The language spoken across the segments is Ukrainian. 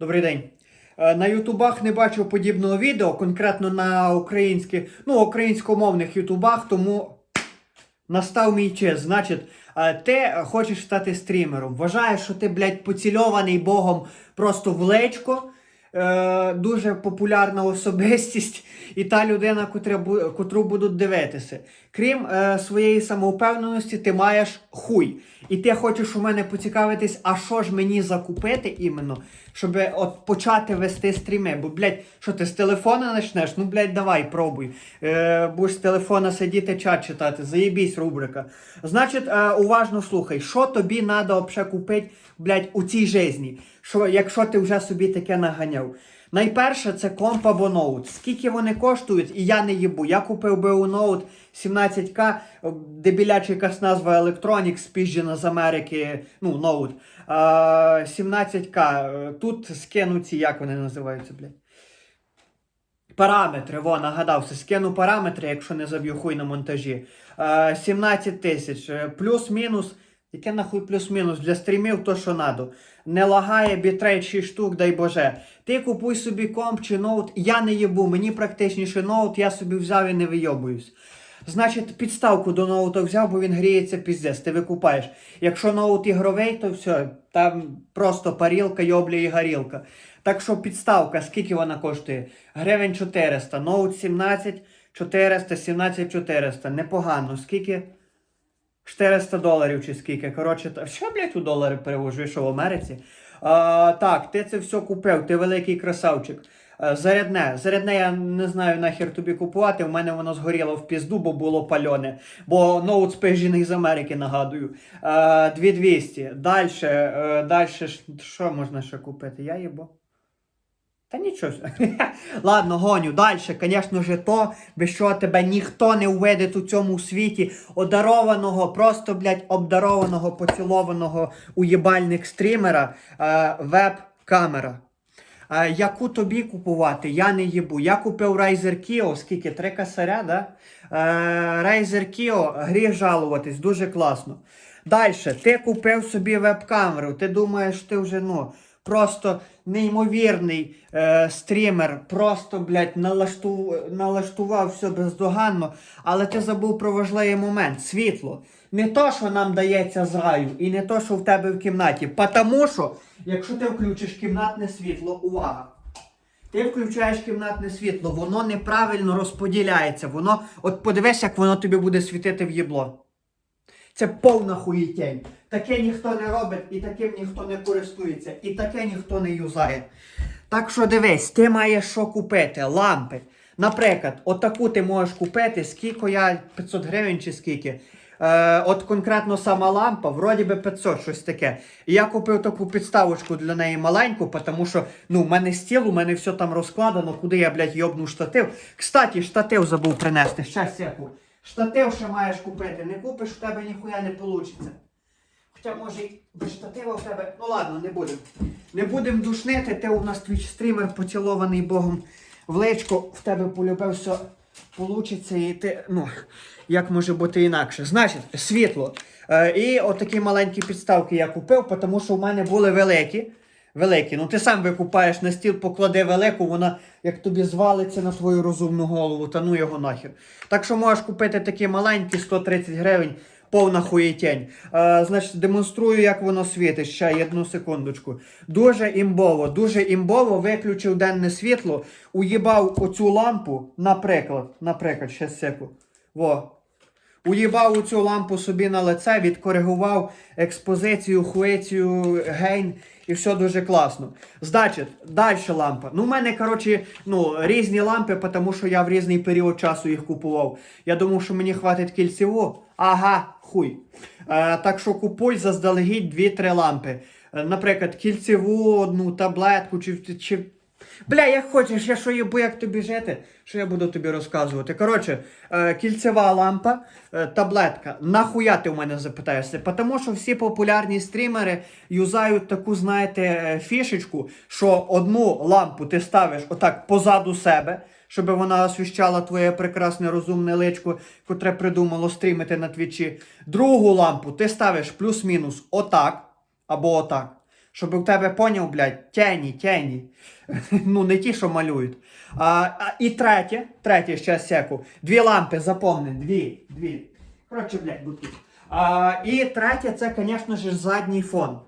Добрий день. Е, На ютубах не бачив подібного відео, конкретно на українських, ну, українськомовних ютубах, тому настав мій час. Значить, е, ти хочеш стати стрімером. Вважаєш, що ти, блядь, поцільований Богом просто в лечко. Е, дуже популярна особистість і та людина, котру будуть дивитися. Крім е, своєї самовпевненості, ти маєш хуй. І ти хочеш у мене поцікавитись, а що ж мені закупити іменно, щоб от почати вести стріми. Бо, блядь, що ти з телефона почнеш? Ну, блядь, давай, пробуй. Е, будеш з телефона сидіти, чат читати, заєбісь рубрика. Значить, е, уважно слухай, що тобі треба купити, блядь, у цій житті, що, якщо ти вже собі таке наганяв. Найперше це комп або ноут. Скільки вони коштують, і я не їбу. Я купив би у ноут 17К, дебіляча якась назва Electronics, спіжджена з Америки, ну, ноут. 17К. Тут скину ці, як вони називаються, блядь. Параметри, во, нагадався, скину параметри, якщо не заб'ю хуй на монтажі. Е, 17 тисяч. Плюс-мінус. Яке нахуй плюс-мінус для стрімів то, що надо. Не лагає бітрейт 6 штук, дай Боже. Ти купуй собі комп чи ноут. Я не їбу, мені практичніше ноут, я собі взяв і не вийобуюсь. Значить, підставку до ноута взяв, бо він гріється піздець, ти викупаєш. Якщо ноут ігровий, то все, там просто парілка, йобля і горілка. Так що підставка, скільки вона коштує? Гривень 400, ноут 17, 400, 17 400. Непогано. Скільки? 400 доларів чи скільки. Коротше, та- що, блядь, у долари перевожу, що в Америці? А, так, ти це все купив, ти великий красавчик. А, зарядне. Зарядне я не знаю нахер тобі купувати. У мене воно згоріло в пізду, бо було пальоне. Бо ноут спижений з Америки, нагадую. А, 2200. Дальше, е, дальше, що можна ще купити? Я їбо. Та нічого. Ладно, гоню. Далі, звісно ж, то, без чого тебе ніхто не увидить у цьому світі одарованого, просто, блядь, обдарованого, поцілованого уєбальник стрімера, е, веб-камера. Е, яку тобі купувати? Я не їбу. Я купив Razer Kio, скільки? Три косаря, да? Е, Razer Kio, гріх жалуватись, дуже класно. Далі, ти купив собі веб-камеру, ти думаєш, ти вже, ну, просто неймовірний е, стрімер, просто, блядь, налашту... налаштував все бездоганно, але ти забув про важливий момент світло. Не то, що нам дається з раю, і не то, що в тебе в кімнаті. Потому що, якщо ти включиш кімнатне світло, увага! Ти включаєш кімнатне світло, воно неправильно розподіляється. Воно, от подивись, як воно тобі буде світити в їбло. Це повна хуєтень. Таке ніхто не робить, і таким ніхто не користується, і таке ніхто не юзає. Так що дивись, ти маєш що купити, лампи. Наприклад, отаку ти можеш купити, скільки я 500 гривень чи скільки. Е, от конкретно сама лампа, вроді би 500, щось таке. І я купив таку підставочку для неї маленьку, тому що ну, в мене стіл, у мене все там розкладено, куди я, блядь, йобну штатив. Кстати, штатив забув принести. Щас секу. Штатив ще маєш купити. Не купиш, в тебе ніхуя не вийде. Хоча може і без в тебе. Ну ладно, не будемо. Не будемо душнити, ти у нас твіч стрімер поцілований Богом в личко, в тебе полюбив все получиться і ти. Ну, як може бути інакше? Значить, світло. Е, і отакі маленькі підставки я купив, тому що в мене були великі. Великі. Ну ти сам викупаєш на стіл, поклади велику, вона як тобі звалиться на твою розумну голову, та ну його нахер. Так що можеш купити такі маленькі 130 гривень, повна хуєтень. Е, значить, демонструю, як воно світить. Ще одну секундочку. Дуже імбово, дуже імбово виключив денне світло, уїбав оцю лампу, наприклад, наприклад, ще секу. Во. Уїбав цю лампу собі на лице, відкоригував експозицію, хуецію, гейн і все дуже класно. Значить, далі лампа. Ну, в мене, коротше, ну, різні лампи, тому що я в різний період часу їх купував. Я думав, що мені хватить кільцеву. Ага, хуй. Е, так що купуй заздалегідь 2-3 лампи. Е, наприклад, кільцеву одну таблетку чи. чи Бля, як хочеш, я що їбу, як тобі жити, що я буду тобі розказувати. Коротше, е, кільцева лампа, е, таблетка. Нахуя ти у мене запитаєшся? Тому що всі популярні стрімери юзають таку, знаєте, е, фішечку, що одну лампу ти ставиш отак позаду себе, щоб вона освіщала твоє прекрасне розумне личко, котре придумало стрімити на твічі. Другу лампу ти ставиш плюс-мінус отак або отак Щоб у тебе поняв, блядь, тені, тені. ну, не ті, що малюють. А, а, і третє, третє, ще секу. Дві лампи, запомни, дві, дві. Коротше, блядь, тут. А, і третє, це, звісно ж, задній фон.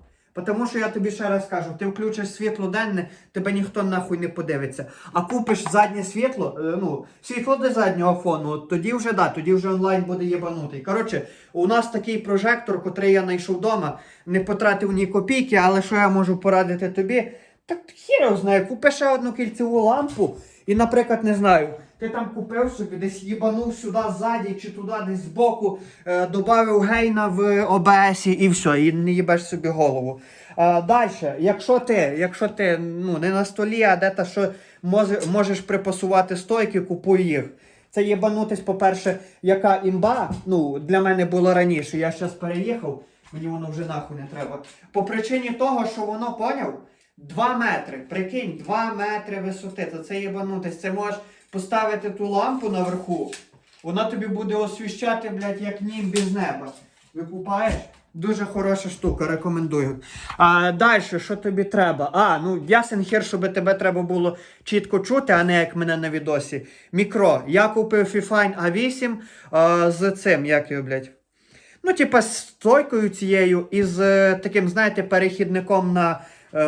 Тому що я тобі ще раз кажу, ти включиш світло денне, тебе ніхто нахуй не подивиться. А купиш заднє світло, е, ну, світло до заднього фону, тоді вже да, тоді вже онлайн буде єбанутий. Коротше, у нас такий прожектор, котрий я знайшов вдома, не потратив ні копійки, але що я можу порадити тобі? Так хір його знає, купи ще одну кільцеву лампу і, наприклад, не знаю. Ти там купив собі, десь їбанув сюди ззаді чи туди, десь збоку, е, додав гейна в ОБС і все, і не їбеш собі голову. Е, Далі, якщо ти, якщо ти ну, не на столі, а де-то що можеш припасувати стойки, купуй їх. Це єбанутись, по-перше, яка імба, ну, для мене було раніше, я зараз переїхав, мені воно вже нахуй не треба. По причині того, що воно поняв, 2 метри, прикинь, 2 метри висоти, то це єбанутись, це можеш поставити ту лампу наверху, вона тобі буде освіщати, блядь, як німб з неба. Викупаєш? Дуже хороша штука, рекомендую. А далі, що тобі треба? А, ну ясен хер, щоб тебе треба було чітко чути, а не як мене на відосі. Мікро. Я купив Fifine A8 а, з цим, як його, блядь. Ну, типа, з стойкою цією і з е, таким, знаєте, перехідником на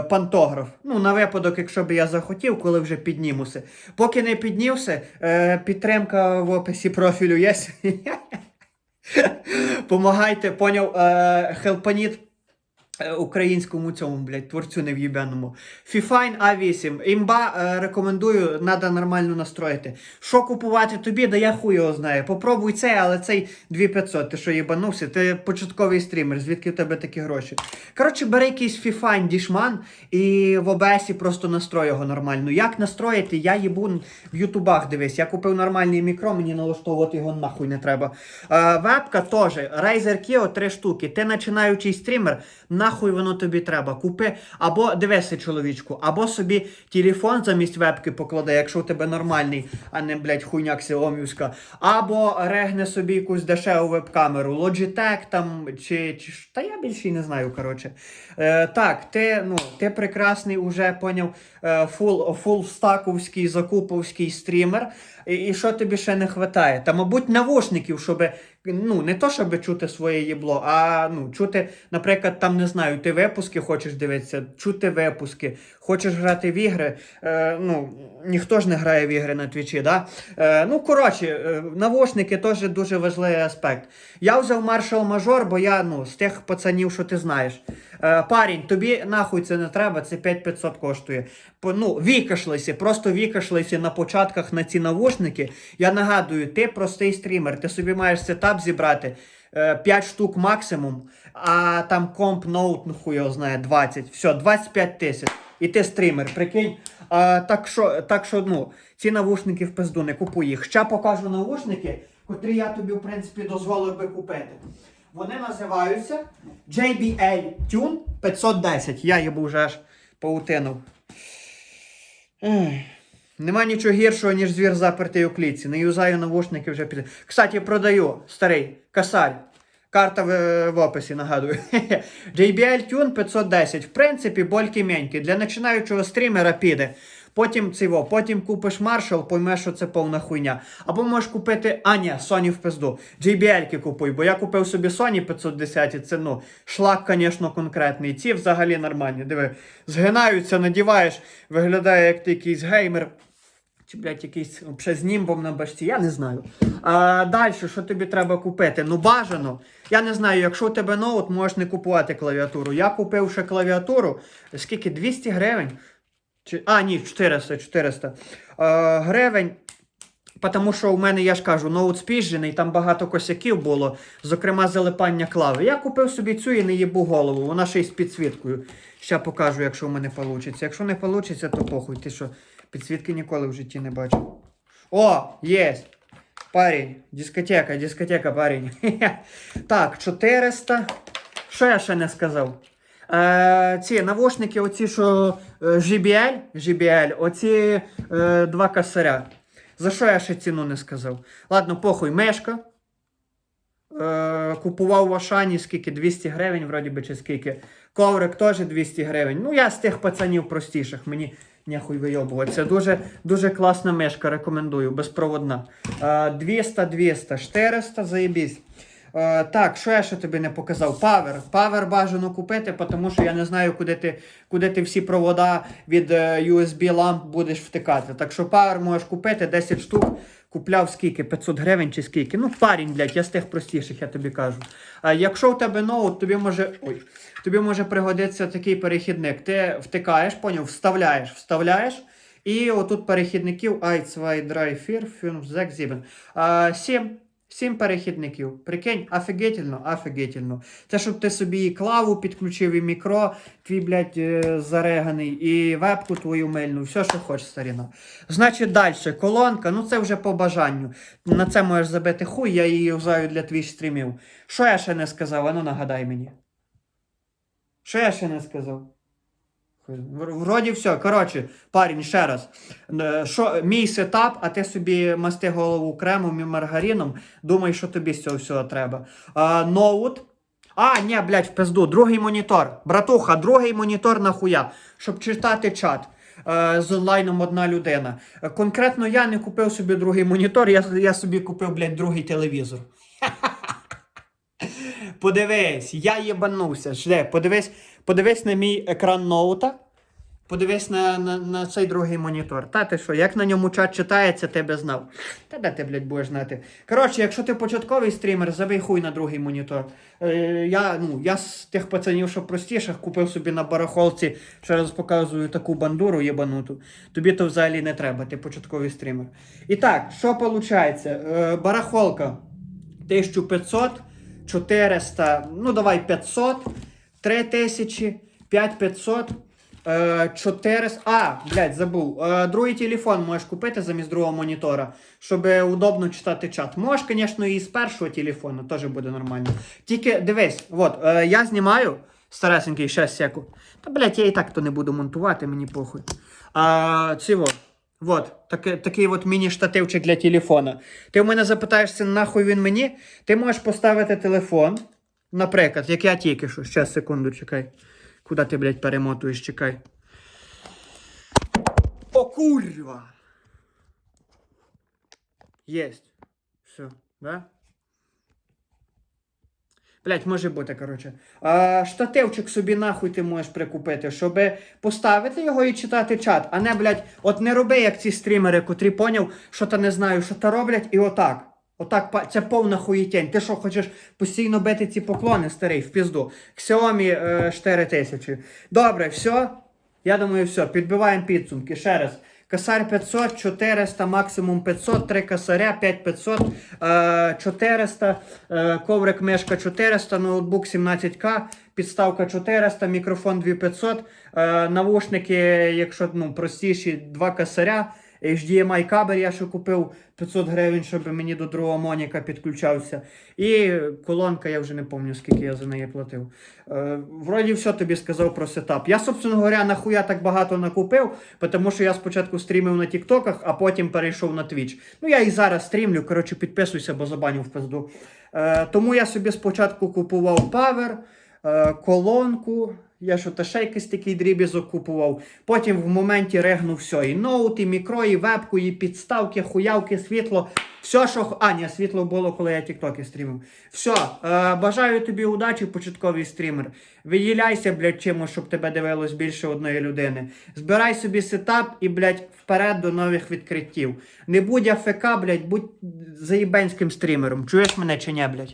пантограф. Ну, на випадок, якщо б я захотів, коли вже піднімуся. Поки не піднівся, е, підтримка в описі профілю є. Помагайте, поняв, е, хелпаніт е, українському цьому, блядь, творцю нев'єбеному. Fifine A8. Імба е, рекомендую, треба нормально настроїти. Що купувати тобі, да я хуй його знаю. Попробуй цей, але цей 2500. Ти що їбанувся? Ти початковий стрімер, звідки в тебе такі гроші? Коротше, бери якийсь Fifine дішман і в OBS просто настрой його нормально. Як настроїти, я їбу в ютубах дивись. Я купив нормальний мікро, мені налаштовувати його нахуй не треба. Е, вебка теж. Razer Kio 3 штуки. Ти починаючий стрімер, нахуй воно тобі треба. Купи або дивися, чоловічку, або собі телефон замість вебки поклади, якщо у тебе нормальний, а не, блядь, хуйня ксіомівська. Або регне собі якусь дешеву веб-камеру. Logitech там, чи, чи та я більше й не знаю, коротше. Е, так, ти, ну, ти прекрасний уже поняв е, фул, фулстаковський, закуповський стрімер. І, і що тобі ще не вистачає? Та, мабуть, навушників, щоб ну, не то, щоб чути своє їбло, а ну, чути, наприклад, там не знаю, ти випуски хочеш дивитися, чути випуски, хочеш грати в ігри. Е, ну, ніхто ж не грає в ігри на твічі, да? Е, ну, коротше, е, навушники теж дуже важливий аспект. Я взяв Major, бо я ну, з тих пацанів, що ти знаєш. Е, парень, тобі нахуй це не треба, це 5500 коштує. Ну, вікашлися, просто вікашлися на початках на ці навушники. Я нагадую, ти простий стрімер, ти собі маєш сетап зібрати. 5 штук максимум, а там комп ноут, ну хуй його знає, 20. Все, 25 тисяч. І ти стрімер, прикинь. А, так що, так що, ну, ці навушники в пизду, не купуй їх. Ще покажу навушники, котрі я тобі, в принципі, дозволив би купити. Вони називаються JBL Tune 510. Я їбу вже аж паутинув. Нема нічого гіршого, ніж звір запертий у клітці. Не юзаю навушники вже під. Кстати, продаю старий касарь. Карта в, в описі, нагадую. JBL Tune 510. В принципі, больки-меньки. Для починаючого стрімера піде. Потім циво, потім купиш Marshall, поймеш, що це повна хуйня. Або можеш купити. А, ні, Sony в пизду. JBL-ки купуй, бо я купив собі Sony 510, і це ну, шлак, звісно, конкретний. Ці взагалі нормальні. Диви, згинаються, надіваєш, виглядає як ти якийсь геймер. Чи, блядь, якийсь з німбом на башці, я не знаю. А, далі, що тобі треба купити? Ну, бажано. Я не знаю, якщо у тебе ноут, можеш не купувати клавіатуру. Я купив ще клавіатуру. Скільки? 200 гривень? Чи... А, ні, 400, 400 а, гривень. Тому що у мене, я ж кажу, ноут спіжений, там багато косяків було, зокрема залипання клави. Я купив собі цю і не їбу голову, вона ще й з підсвіткою. Ще покажу, якщо в мене вийде. Якщо не вийде, то похуй. Ти що, підсвітки ніколи в житті не бачив. О, є! Парень, дискотека, дискотека, парень. так, 400. Що я ще не сказав? Е, ці навушники, оці, що е, JBL, JBL, оці е, два косаря. За що я ще ціну не сказав? Ладно, похуй, мешка. Е, купував в Ашані скільки? 200 гривень, вроді би, чи скільки. Коврик теж 200 гривень. Ну, я з тих пацанів простіших, мені нехуй вийобуватися. Дуже, дуже класна мишка, рекомендую, безпроводна. Е, 200, 200, 400, заєбісь. Е, так, що я ще тобі не показав? Павер. Павер бажано купити, тому що я не знаю, куди ти, куди ти всі провода від е, USB ламп будеш втикати. Так що павер можеш купити 10 штук. Купляв скільки? 500 гривень чи скільки? Ну, парень, блядь, я з тих простіших, я тобі кажу. А якщо у тебе ноут, тобі може. Ой, тобі може пригодитися такий перехідник. Ти втикаєш, поняв, вставляєш, вставляєш. І отут перехідників 1, 2, 3, 4, 5, 6, 7. А, 7. Сім перехідників. Прикинь, офігетельно, офігетельно. Це щоб ти собі і клаву підключив, і мікро, твій, блядь, е, зареганий, і вебку твою мильну, все, що хочеш, старіна. Значить, далі, колонка, ну це вже по бажанню. На це можеш забити хуй, я її юзаю для твій стрімів. Що я ще не сказав? Ану нагадай мені. Що я ще не сказав? Вроді все. Коротше, парень, ще раз. Що, мій сетап, а ти собі масти голову кремом і маргарином. Думай, що тобі з цього всього треба. А, ноут. А, ні, блядь, в пизду. Другий монітор. Братуха, другий монітор нахуя. Щоб читати чат. Е, з онлайном одна людина. Конкретно я не купив собі другий монітор, я, я собі купив, блядь, другий телевізор. Подивись, я єбанувся. Подивись, подивись на мій екран ноута. Подивись на, на, на цей другий монітор. Та ти що, як на ньому чат читається, ти би знав. Та де ти, блядь, будеш знати. Коротше, якщо ти початковий стрімер, забий хуй на другий монітор. Е, я, ну, я з тих пацанів, що простіших, купив собі на барахолці, ще раз показую таку бандуру єбануту. Тобі то взагалі не треба, ти початковий стрімер. І так, що виходить? Е, барахолка 1500, 400, ну давай 500, 3000, 5500. Е, 400. А, блядь, забув. Е, другий телефон можеш купити замість другого монітора, щоб удобно читати чат. Можеш, звісно, і з першого телефону, теж буде нормально. Тільки дивись, от, е, я знімаю старесенький, ще секу. Та, блядь, я і так то не буду монтувати, мені похуй. А, ці от. Такий, такий от міні-штативчик для телефона. Ти в мене запитаєшся, нахуй він мені. Ти можеш поставити телефон, наприклад, як я тільки що. Ще секунду, чекай. Куда ти, блядь, перемотуєш, чекай. О, курва! Єсть. Все, да? Блять, може бути, коротше. А, штативчик собі нахуй ти можеш прикупити, щоб поставити його і читати чат. А не, блядь, от не роби, як ці стрімери, котрі поняв, що та не знаю, що та роблять, і отак. Отак, це повна хуєтень. Ти що, хочеш постійно бити ці поклони, старий, в пізду. Xiaomi е, 4000. Добре, все. Я думаю, все. Підбиваємо підсумки. Ще раз. Косарь 500, 400, максимум 500, 3 косаря, 5500, е, 400, е, коврик мишка 400, ноутбук 17К, підставка 400, мікрофон 2500, е, навушники, якщо ну, простіші, 2 косаря, HDMI кабель я ще купив 500 гривень, щоб мені до другого моніка підключався. І колонка, я вже не пам'ятаю, скільки я за неї платив. Е, вроді все тобі сказав про сетап. Я, собственно говоря, нахуя так багато накупив, тому що я спочатку стрімив на Тіктоках, а потім перейшов на Twitch. Ну я і зараз стрімлю, коротше, підписуйся, бо забаню в пизду. Е, тому я собі спочатку купував павер, е, колонку. Я що та ще якийсь такий дрібізок купував. Потім в моменті регнув все. І ноут, і мікро, і вебку, і підставки, хуявки, світло. Все, що. А, ні, світло було, коли я тіктоки стрімив. Все, е, бажаю тобі удачі, початковий стрімер. Виділяйся, блядь, чимось, щоб тебе дивилось більше одної людини. Збирай собі сетап і, блядь, вперед до нових відкриттів. Не будь АФК, блядь, будь заєбенським стрімером. Чуєш мене чи ні, блядь?